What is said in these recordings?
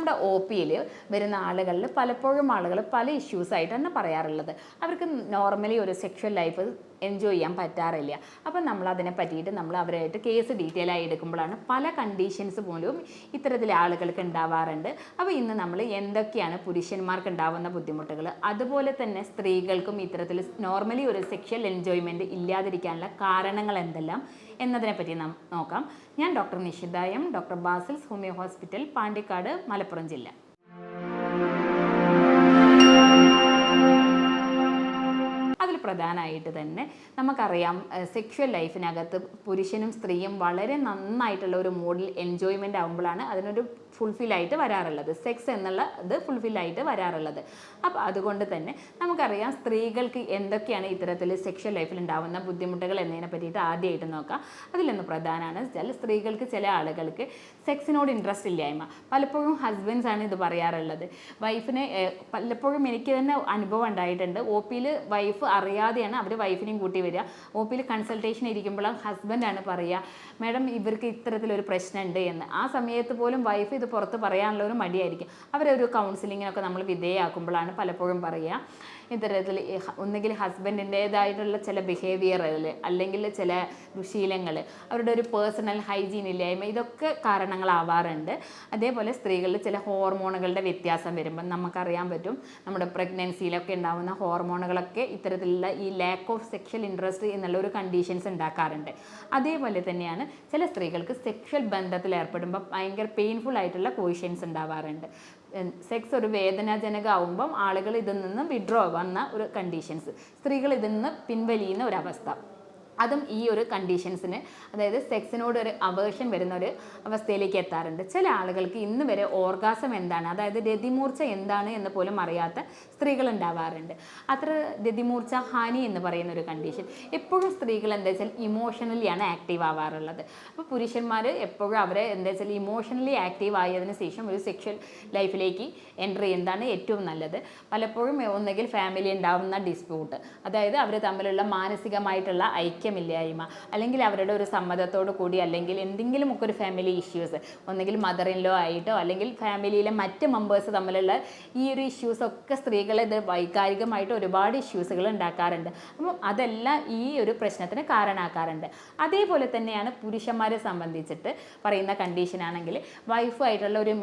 നമ്മുടെ ഒ പിയിൽ വരുന്ന ആളുകളിൽ പലപ്പോഴും ആളുകൾ പല ഇഷ്യൂസ് ആയിട്ടാണ് പറയാറുള്ളത്. അവർക്ക് നോർമലി ഒരു സെക്ഷൽ ലൈഫ് എൻജോയ് ചെയ്യാൻ പറ്റാറില്ല. അപ്പം നമ്മൾ അതിനെ പറ്റിയിട്ട് നമ്മൾ അവരായിട്ട് കേസ് ഡീറ്റെയിൽ ആയി എടുക്കുമ്പോഴാണ് പല കണ്ടീഷൻസ് പോലും ഇത്തരത്തിലെ ആളുകൾക്ക് ഉണ്ടാവാറുണ്ട്. അപ്പോൾ ഇന്ന് നമ്മൾ എന്തൊക്കെയാണ് പുരുഷന്മാർക്ക് ഉണ്ടാവുന്ന ബുദ്ധിമുട്ടുകൾ? അതുപോലെ തന്നെ സ്ത്രീകൾക്കും ഇത്തരത്തിൽ നോർമലി ഒരു സെക്ഷൽ എൻജോയ്മെന്റ് ഇല്ലാതിരിക്കാനുള്ള കാരണങ്ങൾ എന്തെല്ലാം? എന്നതിനെ പറ്റി നാം നോക്കാം. ഞാൻ doctor Nishitha doctor Basil's homeo hospital Pandikkad Malappuram ജില്ല. അതിൽ പ്രധാനമായിട്ട് തന്നെ നമുക്കറിയാം സെക്ഷൽ ലൈഫിനകത്ത് പുരുഷനും സ്ത്രീയും വളരെ നന്നായിട്ടുള്ള ഒരു മൂഡിൽ എൻജോയ്മെന്റ് ആകുമ്പോഴാണ് അതിനൊരു ഫുൾഫിൽ ആയിട്ട് വരാറുള്ളത്. സെക്സ് എന്നുള്ള ഇത് ഫുൾഫിൽ ആയിട്ട് വരാറുള്ളത്. അപ്പോൾ അതുകൊണ്ട് തന്നെ നമുക്കറിയാം സ്ത്രീകൾക്ക് എന്തൊക്കെയാണ് ഇത്തരത്തിൽ സെക്ഷൽ ലൈഫിൽ ഉണ്ടാവുന്ന ബുദ്ധിമുട്ടുകൾ എന്നതിനെ പറ്റിയിട്ട് ആദ്യമായിട്ട് നോക്കാം. അതിലൊന്ന് പ്രധാനമാണ് വെച്ചാൽ സ്ത്രീകൾക്ക് ചില ആളുകൾക്ക് സെക്സിനോട് ഇൻട്രസ്റ്റ് ഇല്ലായ്മ. പലപ്പോഴും ഹസ്ബൻഡ്സ് ആണ് ഇത് പറയാറുള്ളത്. വൈഫിന് പലപ്പോഴും എനിക്ക് തന്നെ അനുഭവം ഉണ്ടായിട്ടുണ്ട്. ഒ പിയിൽ വൈഫ് അറിയാതെയാണ് അവർ വൈഫിനെയും കൂട്ടി വരിക. ഒ പിയിൽ കൺസൾട്ടേഷൻ ഇരിക്കുമ്പോഴും ഹസ്ബൻഡാണ് പറയുക മാഡം ഇവർക്ക് ഇത്തരത്തിലൊരു പ്രശ്നമുണ്ട് എന്ന്. ആ സമയത്ത് പോലും വൈഫ് ഇത് പുറത്ത് പറയാനുള്ള ഒരു മടിയായിരിക്കും. അവരൊരു കൗൺസിലിങ്ങിനൊക്കെ നമ്മൾ വിധേയമാക്കുമ്പോഴാണ് പലപ്പോഴും പറയുക. ഇത്തരത്തിൽ ഒന്നുകിൽ ഹസ്ബൻഡിന്റേതായിട്ടുള്ള ചില ബിഹേവിയറുകൾ അല്ലെങ്കിൽ ചില ദുശീലങ്ങൾ അവരുടെ ഒരു പേഴ്സണൽ ഹൈജീൻ ഇല്ലായ്മ ഇതൊക്കെ കാരണങ്ങളാവാറുണ്ട്. അതേപോലെ സ്ത്രീകളിൽ ചില ഹോർമോണുകളുടെ വ്യത്യാസം വരുമ്പം നമുക്കറിയാൻ പറ്റും. നമ്മുടെ പ്രഗ്നൻസിയിലൊക്കെ ഉണ്ടാകുന്ന ഹോർമോണുകളൊക്കെ ഇത്തരത്തിലുള്ള ഈ ലാക്ക് ഓഫ് സെക്ഷൽ ഇൻട്രസ്റ്റ് എന്നുള്ള ഒരു കണ്ടീഷൻസ് ഉണ്ടാക്കാറുണ്ട്. അതേപോലെ തന്നെയാണ് ചില സ്ത്രീകൾക്ക് സെക്ഷൽ ബന്ധത്തിൽ ഏർപ്പെടുമ്പോൾ ഭയങ്കര പെയിൻഫുൾ ആയിട്ടുള്ള കോയിഷൻസ് ഉണ്ടാവാറുണ്ട്. സെക്സ് ഒരു വേദനാജനകമാവുമ്പം ആളുകൾ ഇതിൽ നിന്നും വിഡ്രോ വന്ന ഒരു കണ്ടീഷൻസ് സ്ത്രീകൾ ഇതിൽ നിന്ന് പിൻവലിയുന്ന ഒരവസ്ഥ അതും ഈ ഒരു കണ്ടീഷൻസിന് അതായത് സെക്സിനോട് ഒരു അവേർഷൻ വരുന്ന ഒരു അവസ്ഥയിലേക്ക് എത്താറുണ്ട്. ചില ആളുകൾക്ക് ഇന്ന് വരെ ഓർഗാസം എന്താണ്? അതായത് രതിമൂർച്ച എന്താണ് എന്ന് പോലും അറിയാത്ത സ്ത്രീകൾ ഉണ്ടാവാറുണ്ട്. അത്ര രതിമൂർച്ച ഹാനി എന്ന് പറയുന്ന ഒരു കണ്ടീഷൻ എപ്പോഴും സ്ത്രീകൾ എന്താ വെച്ചാൽ ഇമോഷണലിയാണ് ആക്റ്റീവ് ആവാറുള്ളത്. അപ്പോൾ പുരുഷന്മാർ എപ്പോഴും അവരെ എന്താ വെച്ചാൽ ഇമോഷണലി ആക്റ്റീവ് ആയതിനു ശേഷം ഒരു സെക്ഷൽ ലൈഫിലേക്ക് എൻട്രി ചെയ്യുന്നതാണ് ഏറ്റവും നല്ലത്. പലപ്പോഴും ഒന്നുകിൽ ഫാമിലി ഉണ്ടാവുന്ന ഡിസ്പ്യൂട്ട് അതായത് അവർ തമ്മിലുള്ള മാനസികമായിട്ടുള്ള ഐക്യമില്ലായ്മ അല്ലെങ്കിൽ അവരുടെ ഒരു സമ്മതത്തോടു കൂടി അല്ലെങ്കിൽ എന്തെങ്കിലും ഒക്കെ ഒരു ഫാമിലി ഇഷ്യൂസ് ഒന്നുകിൽ മദർ ഇൻ ലോ ആയിട്ടോ അല്ലെങ്കിൽ ഫാമിലിയിലെ മറ്റ് മെമ്പേഴ്സ് തമ്മിലുള്ള ഈ ഒരു ഇഷ്യൂസ് ഒക്കെ സ്ത്രീകളെ ഇത് വൈകാരികമായിട്ട് ഒരുപാട് ഇഷ്യൂസുകൾ ഉണ്ടാക്കാറുണ്ട്. അപ്പം അതെല്ലാം ഈ ഒരു പ്രശ്നത്തിന് കാരണമാക്കാറുണ്ട് അതേപോലെ തന്നെയാണ് പുരുഷന്മാരെ സംബന്ധിച്ചിട്ട് പറയുന്ന കണ്ടീഷൻ ആണെങ്കിൽ വൈഫുമായിട്ടുള്ള ഒരു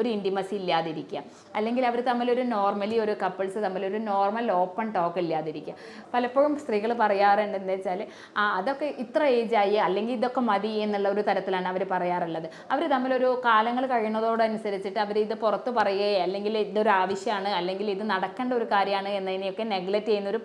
ഒരു ഇന്റിമസി ഇല്ലാതിരിക്കുക. അല്ലെങ്കിൽ അവർ തമ്മിലൊരു നോർമലി ഒരു കപ്പിൾസ് തമ്മിൽ ഒരു നോർമൽ ഓപ്പൺ ടോക്ക് ഇല്ലാതിരിക്കുക. പലപ്പോഴും സ്ത്രീകൾ പറയാറുണ്ട് എന്താ വെച്ചാൽ ആ അതൊക്കെ ഇത്ര ഏജ് ആയി അല്ലെങ്കിൽ ഇതൊക്കെ മതി എന്നുള്ള ഒരു തരത്തിലാണ് അവർ പറയാറുള്ളത്. അവർ തമ്മിലൊരു കാലങ്ങൾ കഴിയുന്നതോടനുസരിച്ചിട്ട് അവർ ഇത് പുറത്ത് പറയുകയെ അല്ലെങ്കിൽ ഇതൊരു ആവശ്യമാണ് അല്ലെങ്കിൽ ഇത് നടക്കേണ്ട ഒരു കാര്യമാണ് എന്നതിനെയൊക്കെ നെഗ്ലക്റ്റ് ചെയ്യുന്നൊരു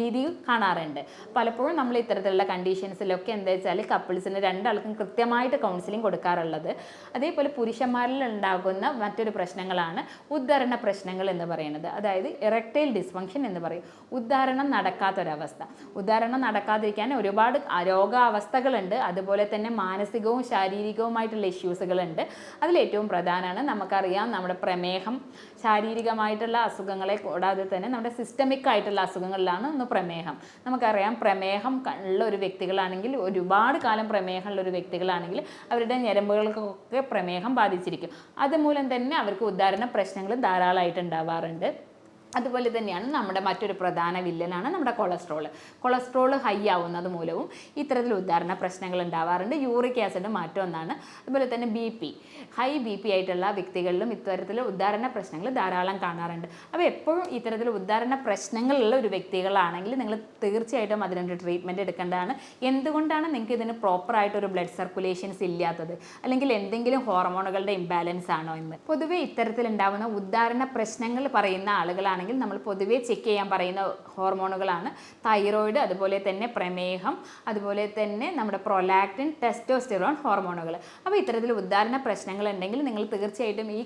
രീതി കാണാറുണ്ട്. പലപ്പോഴും നമ്മൾ ഇത്തരത്തിലുള്ള കണ്ടീഷൻസിലൊക്കെ എന്താ വെച്ചാൽ കപ്പിൾസിന് രണ്ടാൾക്കും കൃത്യമായിട്ട് കൗൺസിലിംഗ് കൊടുക്കാറുള്ളത്. അതേപോലെ പുരുഷന്മാരിൽ ഉണ്ടാകുന്ന മറ്റൊരു പ്രശ്നങ്ങളാണ് ഉദ്ധാരണ പ്രശ്നങ്ങൾ എന്ന് പറയുന്നത്. അതായത് ഇറക്ടൈൽ ഡിസ്ഫങ്ഷൻ എന്ന് പറയും. ഉദ്ധാരണം നടക്കാത്തൊരവസ്ഥ. ഉദ്ധാരണം നടക്കാതിരിക്കാൻ ഒരുപാട് രോഗാവസ്ഥകളുണ്ട്. അതുപോലെ തന്നെ മാനസികവും ശാരീരികവുമായിട്ടുള്ള ഇഷ്യൂസുകളുണ്ട് അതിലേറ്റവും പ്രധാനമാണ് നമുക്കറിയാം നമ്മുടെ പ്രമേഹം ശാരീരികമായിട്ടുള്ള അസുഖങ്ങളെ കൂടാതെ തന്നെ നമ്മുടെ സിസ്റ്റമിക് ആയിട്ടുള്ള അസുഖങ്ങളിലാണ് ഒന്ന് പ്രമേഹം. നമുക്കറിയാം പ്രമേഹം ഉള്ള ഒരു വ്യക്തികളാണെങ്കിൽ ഒരുപാട് കാലം പ്രമേഹമുള്ള ഒരു വ്യക്തികളാണെങ്കിൽ അവരുടെ ഞരമ്പുകൾക്കൊക്കെ പ്രമേഹം ബാധിച്ചിരിക്കും. അതുമൂലം തന്നെ അവർക്ക് ഉദാഹരണ പ്രശ്നങ്ങൾ ധാരാളമായിട്ട് ഉണ്ടാവാറുണ്ട്. അതുപോലെ തന്നെയാണ് നമ്മുടെ മറ്റൊരു പ്രധാന വില്ലനാണ് നമ്മുടെ കൊളസ്ട്രോൾ. കൊളസ്ട്രോൾ ഹൈ ആവുന്നത് മൂലവും ഇത്തരത്തിൽ ഉദാഹരണ പ്രശ്നങ്ങൾ ഉണ്ടാവാറുണ്ട്. യൂറിക് ആസിഡ് മാറ്റം ഒന്നാണ്. അതുപോലെ തന്നെ B P. High B P ആയിട്ടുള്ള വ്യക്തികളിലും ഇത്തരത്തിൽ ഉദാഹരണ പ്രശ്നങ്ങൾ ധാരാളം കാണാറുണ്ട്. അപ്പോൾ എപ്പോഴും ഇത്തരത്തിൽ ഉദാഹരണ പ്രശ്നങ്ങളുള്ള ഒരു വ്യക്തികളാണെങ്കിൽ നിങ്ങൾ തീർച്ചയായിട്ടും അതിനൊരു ട്രീറ്റ്മെന്റ് എടുക്കേണ്ടതാണ്. എന്തുകൊണ്ടാണ് നിങ്ങൾക്ക് ഇതിന് പ്രോപ്പറായിട്ട് ഒരു ബ്ലഡ് സർക്കുലേഷൻസ് ഇല്ലാത്തത്? അല്ലെങ്കിൽ എന്തെങ്കിലും ഹോർമോണുകളുടെ ഇംബാലൻസ് ആണോ എന്ന്? പൊതുവേ ഇത്തരത്തിൽ ഉണ്ടാകുന്ന ഉദാഹരണ പ്രശ്നങ്ങൾ പറയുന്ന ആളുകളാണെങ്കിൽ നമ്മൾ പൊതുവെ ചെക്ക് ചെയ്യാൻ പറയുന്ന ഹോർമോണുകളാണ് തൈറോയിഡ് അതുപോലെ തന്നെ പ്രമേഹം അതുപോലെ തന്നെ നമ്മുടെ പ്രൊലാക്റ്റിൻ ടെസ്റ്റോസ്റ്റിറോൺ ഹോർമോണുകൾ അപ്പോൾ ഇത്തരത്തിൽ ഉദാഹരണ പ്രശ്നങ്ങൾ ഉണ്ടെങ്കിൽ നിങ്ങൾ തീർച്ചയായിട്ടും ഈ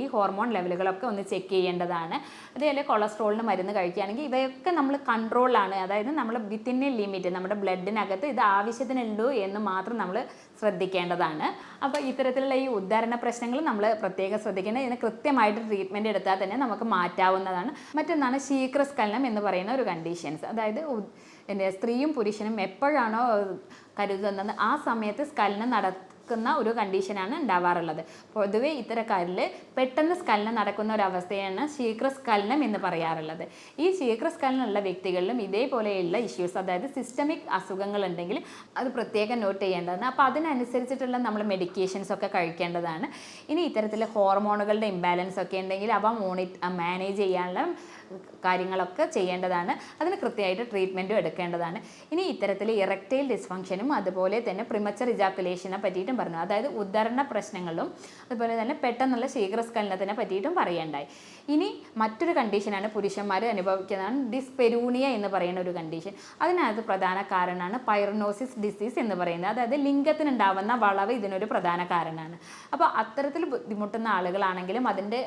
ഈ ഹോർമോൺ ലെവലുകളൊക്കെ ഒന്ന് ചെക്ക് ചെയ്യേണ്ടതാണ്. അതേപോലെ കൊളസ്ട്രോളിന് മരുന്ന് കഴിക്കുകയാണെങ്കിൽ ഇവയൊക്കെ നമ്മൾ കൺട്രോളാണ് അതായത് നമ്മൾ വിത്തിൻ എ ലിമിറ്റ് നമ്മുടെ ബ്ലഡിനകത്ത് ഇത് ആവശ്യത്തിനുണ്ടോ എന്ന് മാത്രം നമ്മൾ ശ്രദ്ധിക്കേണ്ടതാണ്. അപ്പോൾ ഇത്തരത്തിലുള്ള ഈ ഉദ്ധാരണ പ്രശ്നങ്ങൾ നമ്മൾ പ്രത്യേകം ശ്രദ്ധിക്കേണ്ടത് ഇതിന് കൃത്യമായിട്ട് ട്രീറ്റ്മെന്റ് എടുത്താൽ തന്നെ നമുക്ക് മാറ്റാവുന്നതാണ്. മറ്റൊന്നാണ് ശീക്രസ്ഖലനം എന്ന് പറയുന്ന ഒരു കണ്ടീഷൻസ് അതായത് എന്റെ സ്ത്രീയും പുരുഷനും എപ്പോഴാണോ കരുതുന്നത് ആ സമയത്ത് സ്കലനം നട നടക്കുന്ന ഒരു കണ്ടീഷനാണ് ഉണ്ടാവാറുള്ളത്. പൊതുവെ ഇത്തരക്കാരിൽ പെട്ടെന്ന് സ്കലനം നടക്കുന്ന ഒരു അവസ്ഥയാണ് ശീഘ്രസ്കലനം എന്ന് പറയാറുള്ളത്. ഈ ശീഘ്രസ്കലനമുള്ള വ്യക്തികളിലും ഇതേപോലെയുള്ള ഇഷ്യൂസ് അതായത് സിസ്റ്റമിക് അസുഖങ്ങൾ ഉണ്ടെങ്കിൽ അത് പ്രത്യേകം നോട്ട് ചെയ്യേണ്ടതാണ്. അപ്പോൾ അതിനനുസരിച്ചിട്ടുള്ള നമ്മൾ മെഡിക്കേഷൻസ് ഒക്കെ കഴിക്കേണ്ടതാണ്. ഇനി ഇത്തരത്തിലെ ഹോർമോണുകളുടെ ഇംബാലൻസ് ഒക്കെ ഉണ്ടെങ്കിൽ അവ മോണി മാനേജ് ചെയ്യാനുള്ള കാര്യങ്ങളൊക്കെ ചെയ്യേണ്ടതാണ്. അതിന് കൃത്യമായിട്ട് ട്രീറ്റ്മെന്റും എടുക്കേണ്ടതാണ്. ഇനി ഇത്തരത്തിൽ ഇറക്റ്റൈൽ ഡിസ്ഫങ്ഷനും അതുപോലെ തന്നെ പ്രിമച്ചർ ഇജാക്കുലേഷനെ പറ്റിയിട്ടും പറഞ്ഞു. അതായത് ഉദരണ പ്രശ്നങ്ങളും അതുപോലെ തന്നെ പെട്ടെന്നുള്ള ശീഘ്രസ്ഖലനത്തിനെ പറ്റിയിട്ടും പറയേണ്ടായി. ഇനി മറ്റൊരു കണ്ടീഷനാണ് പുരുഷന്മാർ അനുഭവിക്കുന്നതാണ് ഡിസ്പെരൂണിയ എന്ന് പറയുന്ന ഒരു കണ്ടീഷൻ അതിനകത്ത് പ്രധാന കാരണമാണ് പൈറനോസിസ് ഡിസീസ് എന്ന് പറയുന്നത്. അതായത് ലിംഗത്തിനുണ്ടാവുന്ന വളവ് ഇതിനൊരു പ്രധാന കാരണമാണ്. അപ്പോൾ അത്തരത്തിൽ ബുദ്ധിമുട്ടുന്ന ആളുകളാണെങ്കിലും അതിന്റെ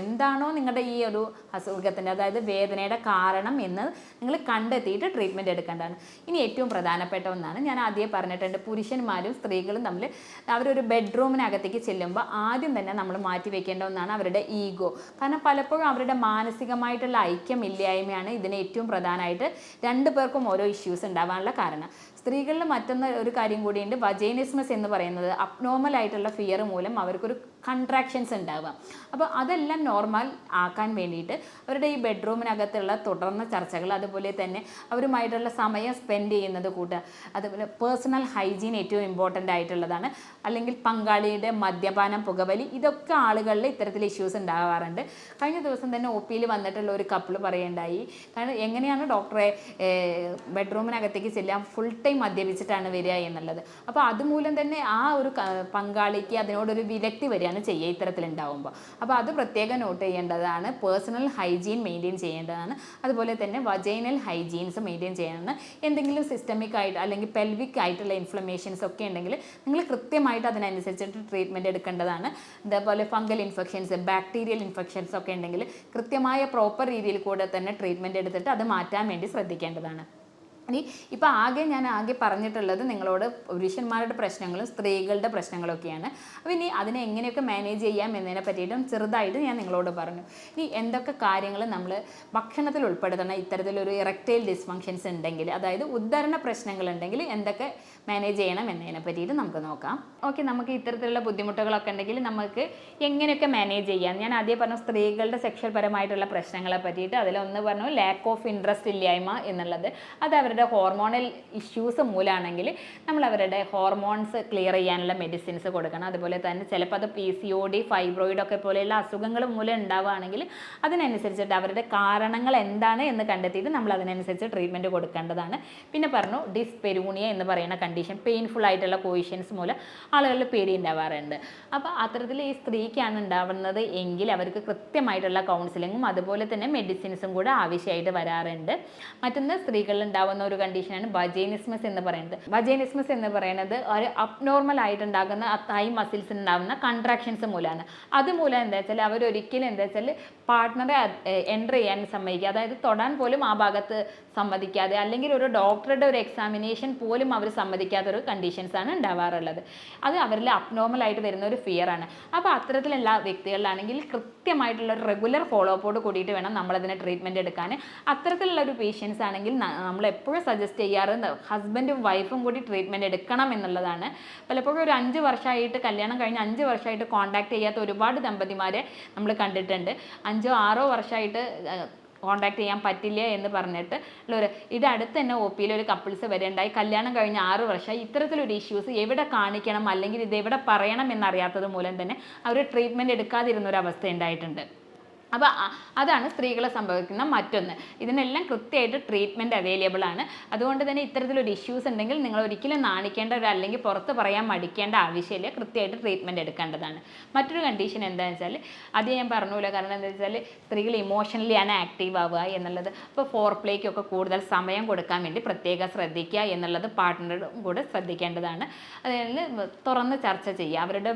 എന്താണോ നിങ്ങളുടെ ഈ ഒരു അസുഖത്തിന്റെ അതായത് വേദനയുടെ കാരണം എന്ന് നിങ്ങൾ കണ്ടെത്തിയിട്ട് ട്രീറ്റ്മെന്റ് എടുക്കേണ്ടതാണ്. ഇനി ഏറ്റവും പ്രധാനപ്പെട്ട ഒന്നാണ് ഞാൻ ആദ്യം പറഞ്ഞിട്ടുണ്ട് പുരുഷന്മാരും സ്ത്രീകളും തമ്മിൽ അവരൊരു ബെഡ്റൂമിനകത്തേക്ക് ചെല്ലുമ്പോൾ ആദ്യം തന്നെ നമ്മൾ മാറ്റി വെക്കേണ്ട ഒന്നാണ് അവരുടെ ഈഗോ കാരണം പലപ്പോഴും അവരുടെ മാനസികമായിട്ടുള്ള ഐക്യമില്ലായ്മയാണ് ഇതിന് ഏറ്റവും പ്രധാനമായിട്ട് രണ്ടു പേർക്കും ഓരോ ഇഷ്യൂസ് ഉണ്ടാവാനുള്ള കാരണം. സ്ത്രീകളിൽ മറ്റൊന്ന് ഒരു കാര്യം കൂടിയുണ്ട്. വജൈനിസ്മസ് എന്ന് പറയുന്നത് അബ്നോർമൽ ആയിട്ടുള്ള ഫിയർ മൂലം അവർക്കൊരു കൺട്രാക്ഷൻസ് ഉണ്ടാവുക. അപ്പോൾ അതെല്ലാം നോർമൽ ആക്കാൻ വേണ്ടിയിട്ട് അവരുടെ ഈ ബെഡ്റൂമിനകത്തുള്ള തുടർന്ന ചർച്ചകൾ അതുപോലെ തന്നെ അവരുമായിട്ടുള്ള സമയം സ്പെൻഡ് ചെയ്യുന്നത് കൂട്ടുക. അതുപോലെ പേഴ്സണൽ ഹൈജീൻ ഏറ്റവും ഇമ്പോർട്ടന്റ് ആയിട്ടുള്ളതാണ്. അല്ലെങ്കിൽ പങ്കാളിയുടെ മദ്യപാനം പുകവലി ഇതൊക്കെ ആളുകളിൽ ഇത്തരത്തിൽ ഇഷ്യൂസ് ഉണ്ടാകാറുണ്ട് കഴിഞ്ഞ ദിവസം തന്നെ ഒ പിയിൽ വന്നിട്ടുള്ള ഒരു കപ്പിൾ പറയേണ്ടായി കാരണം എങ്ങനെയാണ് ഡോക്ടറെ ബെഡ്റൂമിനകത്തേക്ക് ചെല്ലാം ഫുൾ ടൈം മദ്യപിച്ചിട്ടാണ് വരിക എന്നുള്ളത്. അപ്പോൾ അതുമൂലം തന്നെ ആ ഒരു പങ്കാളിക്ക് അതിനോടൊരു വിരക്തി വരികയാണ് ചെയ്യുക ഇത്തരത്തിലുണ്ടാവുമ്പോൾ. അപ്പോൾ അത് പ്രത്യേകം നോട്ട് ചെയ്യേണ്ടതാണ്. പേഴ്സണൽ ഹൈജീൻ മെയിന്റെയിൻ ചെയ്യേണ്ടതാണ്. അതുപോലെ തന്നെ വജൈനൽ ഹൈജീൻസ് മെയിന്റെയിൻ ചെയ്യണമെന്ന് എന്തെങ്കിലും സിസ്റ്റമിക് ആയിട്ട് അല്ലെങ്കിൽ പെൽവിക് ആയിട്ടുള്ള ഇൻഫ്ലമേഷൻസ് ഒക്കെ ഉണ്ടെങ്കിൽ നിങ്ങൾ കൃത്യമായിട്ട് അതിനനുസരിച്ചിട്ട് ട്രീറ്റ്മെന്റ് എടുക്കേണ്ടതാണ്. അതേപോലെ ഫംഗൽ ഇൻഫെക്ഷൻസ് ബാക്ടീരിയൽ ഇൻഫെക്ഷൻസ് ഒക്കെ ഉണ്ടെങ്കിൽ കൃത്യമായ പ്രോപ്പർ രീതിയിൽ കൂടെ തന്നെ ട്രീറ്റ്മെന്റ് എടുത്തിട്ട് അത് മാറ്റാൻ വേണ്ടി ശ്രദ്ധിക്കേണ്ടതാണ്. ഇനി ഇപ്പോൾ ആകെ ഞാൻ ആകെ പറഞ്ഞിട്ടുള്ളത് നിങ്ങളോട് പുരുഷന്മാരുടെ പ്രശ്നങ്ങളും സ്ത്രീകളുടെ പ്രശ്നങ്ങളൊക്കെയാണ്. അപ്പോൾ ഇനി അതിനെ എങ്ങനെയൊക്കെ മാനേജ് ചെയ്യാം എന്നതിനെ പറ്റിയിട്ടും ചെറുതായിട്ട് ഞാൻ നിങ്ങളോട് പറഞ്ഞു. ഇനി എന്തൊക്കെ കാര്യങ്ങൾ നമ്മൾ ഭക്ഷണത്തിൽ ഉൾപ്പെടുത്തണം? ഇത്തരത്തിലൊരു ഇറക്റ്റൈൽ ഡിസ്ഫങ്ഷൻസ് ഉണ്ടെങ്കിൽ അതായത് ഉദ്ധരണ പ്രശ്നങ്ങൾ ഉണ്ടെങ്കിൽ എന്തൊക്കെ മാനേജ് ചെയ്യണം എന്നതിനെ പറ്റിയിട്ട് നമുക്ക് നോക്കാം. ഓക്കെ നമുക്ക് ഇത്തരത്തിലുള്ള ബുദ്ധിമുട്ടുകളൊക്കെ ഉണ്ടെങ്കിൽ നമുക്ക് എങ്ങനെയൊക്കെ മാനേജ് ചെയ്യാം? ഞാൻ ആദ്യം പറഞ്ഞു സ്ത്രീകളുടെ സെക്ഷൽ പരമായിട്ടുള്ള പ്രശ്നങ്ങളെ പറ്റിയിട്ട് അതിലൊന്ന് പറഞ്ഞു ലാക്ക് ഓഫ് ഇൻട്രസ്റ്റ് ഇല്ലായ്മ എന്നുള്ളത്. അത് അവരുടെ ഹോർമോണൽ ഇഷ്യൂസ് മൂലമാണെങ്കിൽ നമ്മൾ അവരുടെ ഹോർമോൺസ് ക്ലിയർ ചെയ്യാനുള്ള മെഡിസിൻസ് കൊടുക്കണം. അതുപോലെ തന്നെ ചിലപ്പോൾ അത് P C O D fibroid ഒക്കെ പോലെയുള്ള അസുഖങ്ങൾ മൂലം ഉണ്ടാവുകയാണെങ്കിൽ അതിനനുസരിച്ചിട്ട് അവരുടെ കാരണങ്ങൾ എന്താണ് എന്ന് കണ്ടെത്തിയിട്ട് നമ്മൾ അതിനനുസരിച്ച് ട്രീറ്റ്മെന്റ് കൊടുക്കേണ്ടതാണ്. പിന്നെ പറഞ്ഞു ഡിസ്പെരൂണിയ എന്ന് പറയുന്ന കണ്ടീഷൻ പെയിൻഫുൾ ആയിട്ടുള്ള പൊസിഷൻസ് മൂലം ആളുകളിൽ പേടി ഉണ്ടാവാറുണ്ട്. അപ്പോൾ അത്തരത്തിൽ ഈ സ്ത്രീക്കാണ് ഉണ്ടാവുന്നത് എങ്കിൽ അവർക്ക് കൃത്യമായിട്ടുള്ള കൗൺസിലിങ്ങും അതുപോലെ തന്നെ മെഡിസിൻസും കൂടെ ആവശ്യമായിട്ട് വരാറുണ്ട്. മറ്റൊന്ന് സ്ത്രീകളിൽ ഉണ്ടാവുന്ന ഒരു കണ്ടീഷനാണ് ബജേനിസ്മസ് എന്ന് പറയുന്നത്. ബജേനിസ്മസ് എന്ന് പറയുന്നത് ഒരു അബ്നോർമൽ ആയിട്ടുണ്ടാകുന്ന തൈ മസിൽസിന് ഉണ്ടാകുന്ന കൺട്രാക്ഷൻസ് മൂലമാണ്. അതുമൂലം എന്താ വെച്ചാൽ അവരൊരിക്കലും എന്താ വെച്ചാൽ പാർട്ട്ണറെ എന്റർ ചെയ്യാൻ സമ്മതിക്കുക. അതായത് തൊടാൻ പോലും ആ ഭാഗത്ത് സമ്മതിക്കാതെ അല്ലെങ്കിൽ ഒരു ഡോക്ടറുടെ ഒരു എക്സാമിനേഷൻ പോലും അവർ സമ്മതിക്കാത്ത ഒരു കണ്ടീഷൻസാണ് ഉണ്ടാവാറുള്ളത്. അത് അവരിൽ അപ്നോർമൽ ആയിട്ട് വരുന്ന ഒരു ഫിയർ ആണ്. അപ്പോൾ അത്തരത്തിലുള്ള വ്യക്തികളിലാണെങ്കിൽ കൃത്യമായിട്ടുള്ള ഒരു റെഗുലർ ഫോളോ അപ്പോട് കൂടിയിട്ട് വേണം നമ്മളതിനെ ട്രീറ്റ്മെന്റ് എടുക്കാൻ. അത്തരത്തിലുള്ള ഒരു പേഷ്യൻസ് ആണെങ്കിൽ നമ്മൾ എപ്പോഴും സജസ്റ്റ് ചെയ്യാറ് ഹസ്ബൻഡും വൈഫും കൂടി ട്രീറ്റ്മെന്റ് എടുക്കണം എന്നുള്ളതാണ്. പലപ്പോഴും ഒരു അഞ്ച് വർഷമായിട്ട് കല്യാണം കഴിഞ്ഞ് അഞ്ച് വർഷമായിട്ട് കോൺടാക്ട് ചെയ്യാത്ത ഒരുപാട് ദമ്പതിമാരെ നമ്മൾ കണ്ടിട്ടുണ്ട്. അഞ്ചോ ആറോ വർഷമായിട്ട് കോൺടാക്ട് ചെയ്യാൻ പറ്റില്ല എന്ന് പറഞ്ഞിട്ട് ഉള്ള ഒരു ഇത് അടുത്ത് തന്നെ ഒ പിയിൽ ഒരു കപ്പിൾസ് വരേണ്ടായി കല്യാണം കഴിഞ്ഞ ആറ് വർഷമായി. ഇത്തരത്തിലൊരു ഇഷ്യൂസ് എവിടെ കാണിക്കണം? അല്ലെങ്കിൽ ഇത് എവിടെ പറയണം എന്നറിയാത്തത് മൂലം തന്നെ അവർ ട്രീറ്റ്മെന്റ് എടുക്കാതിരുന്ന ഒരു അവസ്ഥ ഉണ്ടായിട്ടുണ്ട്. അപ്പോൾ അതാണ് സ്ത്രീകളെ സംഭവിക്കുന്ന മറ്റൊന്ന്. ഇതിനെല്ലാം കൃത്യമായിട്ട് ട്രീറ്റ്മെന്റ് അവൈലബിൾ ആണ്. അതുകൊണ്ട് തന്നെ ഇത്തരത്തിലൊരു ഇഷ്യൂസ് ഉണ്ടെങ്കിൽ നിങ്ങൾ ഒരിക്കലും നാണിക്കേണ്ട ഒരു അല്ലെങ്കിൽ പുറത്ത് പറയാൻ മടിക്കേണ്ട ആവശ്യമില്ല. കൃത്യമായിട്ട് ട്രീറ്റ്മെന്റ് എടുക്കേണ്ടതാണ്. മറ്റൊരു കണ്ടീഷൻ എന്താണെന്ന് വെച്ചാൽ അത് ഞാൻ പറഞ്ഞില്ല കാരണം എന്താ വെച്ചാൽ സ്ത്രീകൾ ഇമോഷണലി ആണ് ആക്റ്റീവ് ആവുക എന്നുള്ളത് ഇപ്പോൾ ഫോർ പ്ലേക്കൊക്കെ കൂടുതൽ സമയം കൊടുക്കാൻ വേണ്ടി പ്രത്യേകം ശ്രദ്ധിക്കുക എന്നുള്ളത് പാർട്ട്ണറും കൂടെ ശ്രദ്ധിക്കേണ്ടതാണ്. അതിൽ തുറന്ന് ചർച്ച ചെയ്യുക. അവരുടെ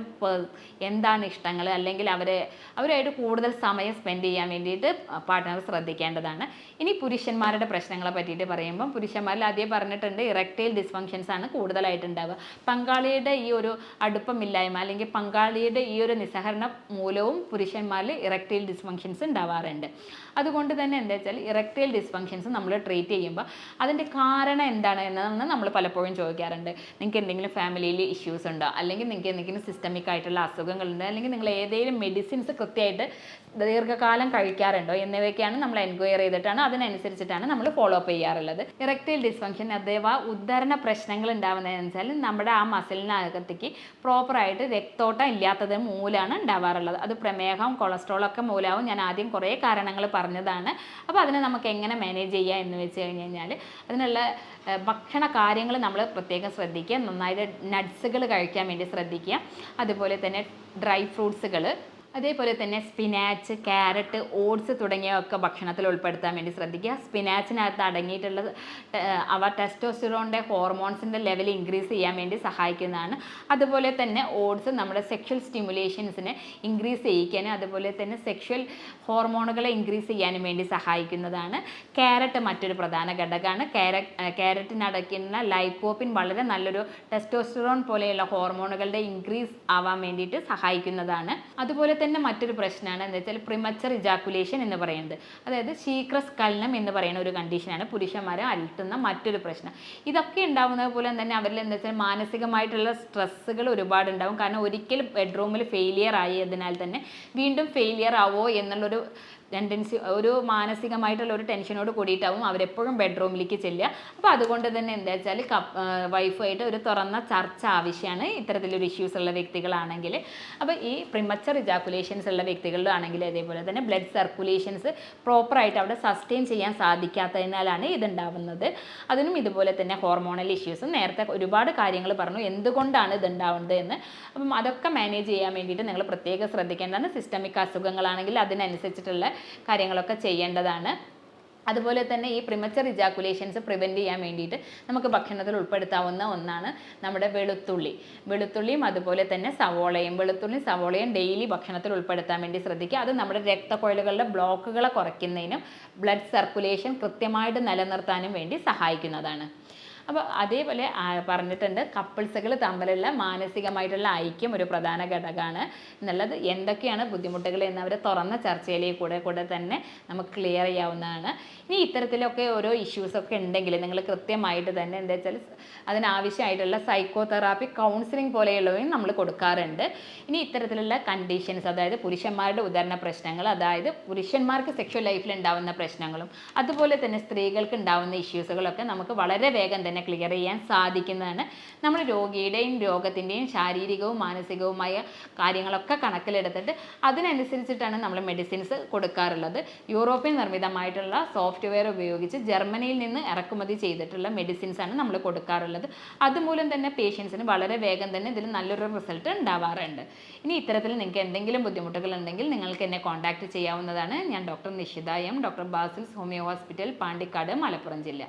എന്താണ് ഇഷ്ടങ്ങൾ? അല്ലെങ്കിൽ അവരെ അവരായിട്ട് കൂടുതൽ സമയം സ്പെൻഡ് ചെയ്യാൻ വേണ്ടിയിട്ട് പാർട്ട്ണർ ശ്രദ്ധിക്കേണ്ടതാണ്. ഇനി പുരുഷന്മാരുടെ പ്രശ്നങ്ങളെ പറ്റിയിട്ട് പറയുമ്പം പുരുഷന്മാരിൽ ആദ്യം പറഞ്ഞിട്ടുണ്ട് ഇറക്റ്റൈൽ ഡിസ്ഫങ്ഷൻസ് ആണ് കൂടുതലായിട്ട് ഉണ്ടാവുക പങ്കാളിയുടെ ഈ ഒരു അടുപ്പമില്ലായ്മ അല്ലെങ്കിൽ പങ്കാളിയുടെ ഈ ഒരു നിസ്സഹരണം മൂലവും പുരുഷന്മാരിൽ ഇറക്റ്റൈൽ ഡിസ്ഫങ്ഷൻസ് ഉണ്ടാവാറുണ്ട്. അതുകൊണ്ട് തന്നെ എന്താ വെച്ചാൽ ഇറക്റ്റൈൽ ഡിസ്ഫങ്ഷൻസ് നമ്മൾ ട്രീറ്റ് ചെയ്യുമ്പോൾ അതിന്റെ കാരണം എന്താണ് എന്നാണ് നമ്മൾ പലപ്പോഴും ചോദിക്കാറുണ്ട്. നിങ്ങൾക്ക് എന്തെങ്കിലും ഫാമിലിയിൽ ഇഷ്യൂസ് ഉണ്ടോ? അല്ലെങ്കിൽ നിങ്ങൾക്ക് എന്തെങ്കിലും സിസ്റ്റമിക് ആയിട്ടുള്ള അസുഖങ്ങളുണ്ട്? അല്ലെങ്കിൽ നിങ്ങൾ ഏതെങ്കിലും മെഡിസിൻസ് കൃത്യമായിട്ട് ദീർഘകാലം കഴിക്കാറുണ്ടോ എന്നിവയൊക്കെയാണ് നമ്മൾ എൻക്വയർ ചെയ്തിട്ടാണ് അതിനനുസരിച്ചിട്ടാണ് നമ്മൾ ഫോളോ അപ്പ് ചെയ്യാറുള്ളത്. ഇറക്റ്റൈൽ ഡിസ്ഫങ്ഷൻ അഥവാ ഉദ്ധരണ പ്രശ്നങ്ങൾ ഉണ്ടാവുന്നതിനനുസരിച്ച് നമ്മുടെ ആ മസിലിനകത്തേക്ക് പ്രോപ്പറായിട്ട് രക്തോട്ടം ഇല്ലാത്തത് മൂലമാണ് ഉണ്ടാവാറുള്ളത്. അത് പ്രമേഹം കൊളസ്ട്രോൾ ഒക്കെ മൂലമാവും ഞാൻ ആദ്യം കുറേ കാരണങ്ങൾ പറഞ്ഞതാണ്. അപ്പോൾ അതിനെ നമുക്ക് എങ്ങനെ മാനേജ് ചെയ്യുക എന്ന് വെച്ച് കഴിഞ്ഞ് കഴിഞ്ഞാൽ അതിനുള്ള ഭക്ഷണ കാര്യങ്ങൾ നമ്മൾ പ്രത്യേകം ശ്രദ്ധിക്കുക. നന്നായിട്ട് നട്ട്സുകൾ കഴിക്കാൻ വേണ്ടി ശ്രദ്ധിക്കുക. അതുപോലെ തന്നെ ഡ്രൈ ഫ്രൂട്ട്സുകൾ അതേപോലെ തന്നെ സ്പിനാച്ച് ക്യാരറ്റ് ഓട്സ് തുടങ്ങിയവയൊക്കെ ഭക്ഷണത്തിൽ ഉൾപ്പെടുത്താൻ വേണ്ടി ശ്രദ്ധിക്കുക. സ്പിനാച്ചിനകത്ത് അടങ്ങിയിട്ടുള്ള അവ ടെസ്റ്റോസ്റ്റിറോണിന്റെ ഹോർമോൺസിന്റെ ലെവൽ ഇൻക്രീസ് ചെയ്യാൻ വേണ്ടി സഹായിക്കുന്നതാണ്. അതുപോലെ തന്നെ ഓട്സ് നമ്മുടെ സെക്ഷൽ സ്റ്റിമുലേഷൻസിനെ ഇൻക്രീസ് ചെയ്യിക്കാനും അതുപോലെ തന്നെ സെക്ഷൽ ഹോർമോണുകളെ ഇൻക്രീസ് ചെയ്യാനും വേണ്ടി സഹായിക്കുന്നതാണ്. ക്യാരറ്റ് മറ്റൊരു പ്രധാന ഘടകമാണ്. ക്യാരറ്റ് ക്യാരറ്റിനടക്കുന്ന ലൈക്കോപ്പിൻ വളരെ നല്ലൊരു ടെസ്റ്റോസ്റ്റിറോൺ പോലെയുള്ള ഹോർമോണുകളുടെ ഇൻക്രീസ് ആവാൻ വേണ്ടിയിട്ട് സഹായിക്കുന്നതാണ്. അതുപോലെ തന്നെ മറ്റൊരു പ്രശ്നമാണ്. എന്താ വെച്ചാൽ പ്രിമച്ചർ ഇജാക്കുലേഷൻ എന്ന് പറയുന്നത്. അതായത് ശീഘ്രസ്ഖലനം എന്ന് പറയുന്ന ഒരു കണ്ടീഷനാണ് പുരുഷന്മാരെ അലട്ടുന്ന മറ്റൊരു പ്രശ്നം. ഇതൊക്കെ ഉണ്ടാവുന്നത് പോലെ തന്നെ അവരിൽ എന്താ വെച്ചാൽ മാനസികമായിട്ടുള്ള സ്ട്രെസ്സുകൾ ഒരുപാട് ഉണ്ടാവും. കാരണം ഒരിക്കലും ബെഡ്റൂമിൽ ഫെയിലിയർ ആയതിനാൽ തന്നെ വീണ്ടും ഫെയിലിയർ ആവോ എന്നുള്ളൊരു ടെൻഡൻസി ഒരു മാനസികമായിട്ടുള്ള ഒരു ടെൻഷനോട് കൂടിയിട്ടാവും അവരെപ്പോഴും ബെഡ്റൂമിലേക്ക് ചെല്ലുക. അപ്പോൾ അതുകൊണ്ട് തന്നെ എന്താ വെച്ചാൽ വൈഫായിട്ട് ഒരു തുറന്ന ചർച്ച ആവശ്യമാണ് ഇത്തരത്തിലൊരു ഇഷ്യൂസ് ഉള്ള വ്യക്തികളാണെങ്കിൽ. അപ്പോൾ ഈ പ്രിമച്ചർ ഇജാക്കുലേഷൻസ് ഉള്ള വ്യക്തികളിലാണെങ്കിൽ അതേപോലെ തന്നെ ബ്ലഡ് സർക്കുലേഷൻസ് പ്രോപ്പറായിട്ട് അവിടെ സസ്റ്റെയിൻ ചെയ്യാൻ സാധിക്കാത്തതിനാലാണ് ഇതുണ്ടാവുന്നത്. അതിനും ഇതുപോലെ തന്നെ ഹോർമോണൽ ഇഷ്യൂസും നേരത്തെ ഒരുപാട് കാര്യങ്ങൾ പറഞ്ഞു എന്തുകൊണ്ടാണ് ഇതുണ്ടാവുന്നത് എന്ന്. അപ്പം അതൊക്കെ മാനേജ് ചെയ്യാൻ വേണ്ടിയിട്ട് നിങ്ങൾ പ്രത്യേകം ശ്രദ്ധിക്കേണ്ടതാണ്. സിസ്റ്റമിക് അസുഖങ്ങളാണെങ്കിൽ അതിനനുസരിച്ചിട്ടുള്ള കാര്യങ്ങളൊക്കെ ചെയ്യേണ്ടതാണ്. അതുപോലെ തന്നെ ഈ പ്രിമച്ചർ ഇജാക്കുലേഷൻസ് പ്രിവെന്റ് ചെയ്യാൻ വേണ്ടിയിട്ട് നമുക്ക് ഭക്ഷണത്തിൽ ഉൾപ്പെടുത്താവുന്ന ഒന്നാണ് നമ്മുടെ വെളുത്തുള്ളി. വെളുത്തുള്ളിയും അതുപോലെ തന്നെ സവോളയും. വെളുത്തുള്ളിയും സവോളയും ഡെയിലി ഭക്ഷണത്തിൽ ഉൾപ്പെടുത്താൻ വേണ്ടി ശ്രദ്ധിക്കുക. അത് നമ്മുടെ രക്തക്കൊഴലുകളുടെ ബ്ലോക്കുകളെ കുറയ്ക്കുന്നതിനും ബ്ലഡ് സർക്കുലേഷൻ കൃത്യമായിട്ട് നിലനിർത്താനും വേണ്ടി സഹായിക്കുന്നതാണ്. അപ്പോൾ അതേപോലെ പറഞ്ഞിട്ടുണ്ട് കപ്പിൾസുകൾ തമ്മിലുള്ള മാനസികമായിട്ടുള്ള ഐക്യം ഒരു പ്രധാന ഘടകമാണ്. എന്നുള്ളത് എന്തൊക്കെയാണ് ബുദ്ധിമുട്ടുകൾ എന്നവരെ തുറന്ന ചർച്ചയിലേക്ക് കൂടെ കൂടെ തന്നെ നമുക്ക് ക്ലിയർ ചെയ്യാവുന്നതാണ്. ഇനി ഇത്തരത്തിലൊക്കെ ഓരോ ഇഷ്യൂസൊക്കെ ഉണ്ടെങ്കിൽ നിങ്ങൾ കൃത്യമായിട്ട് തന്നെ എന്താ വെച്ചാൽ അതിനാവശ്യമായിട്ടുള്ള സൈക്കോ തെറാപ്പി കൗൺസിലിംഗ് പോലെയുള്ളവയും നമ്മൾ കൊടുക്കാറുണ്ട്. ഇനി ഇത്തരത്തിലുള്ള കണ്ടീഷൻസ് അതായത് പുരുഷന്മാരുടെ ഉദാഹരണ പ്രശ്നങ്ങൾ അതായത് പുരുഷന്മാർക്ക് സെക്ഷൽ ലൈഫിൽ ഉണ്ടാവുന്ന പ്രശ്നങ്ങളും അതുപോലെ തന്നെ സ്ത്രീകൾക്ക് ഉണ്ടാവുന്ന ഇഷ്യൂസുകളൊക്കെ നമുക്ക് വളരെ വേഗം ക്ലിയർ ചെയ്യാൻ സാധിക്കുന്നതാണ്. നമ്മൾ രോഗിയുടെയും രോഗത്തിന്റെയും ശാരീരികവും മാനസികവുമായ കാര്യങ്ങളൊക്കെ കണക്കിലെടുത്തിട്ട് അതിനനുസരിച്ചിട്ടാണ് നമ്മൾ മെഡിസിൻസ് കൊടുക്കാറുള്ളത്. യൂറോപ്യൻ നിർമ്മിതമായിട്ടുള്ള സോഫ്റ്റ്വെയർ ഉപയോഗിച്ച് ജർമ്മനിയിൽ നിന്ന് ഇറക്കുമതി ചെയ്തിട്ടുള്ള മെഡിസിൻസ് ആണ് നമ്മൾ കൊടുക്കാറുള്ളത്. അതുമൂലം തന്നെ പേഷ്യൻസിന് വളരെ വേഗം തന്നെ ഇതിൽ നല്ലൊരു റിസൾട്ട് ഉണ്ടാവാറുണ്ട്. ഇനി ഇത്തരത്തിൽ നിങ്ങൾക്ക് എന്തെങ്കിലും ബുദ്ധിമുട്ടുകൾ ഉണ്ടെങ്കിൽ നിങ്ങൾക്ക് എന്നെ കോൺടാക്ട് ചെയ്യാവുന്നതാണ്. ഞാൻ doctor Nishitha M doctor Basil's homeo hospital Pandikkad Malappuram ജില്ല.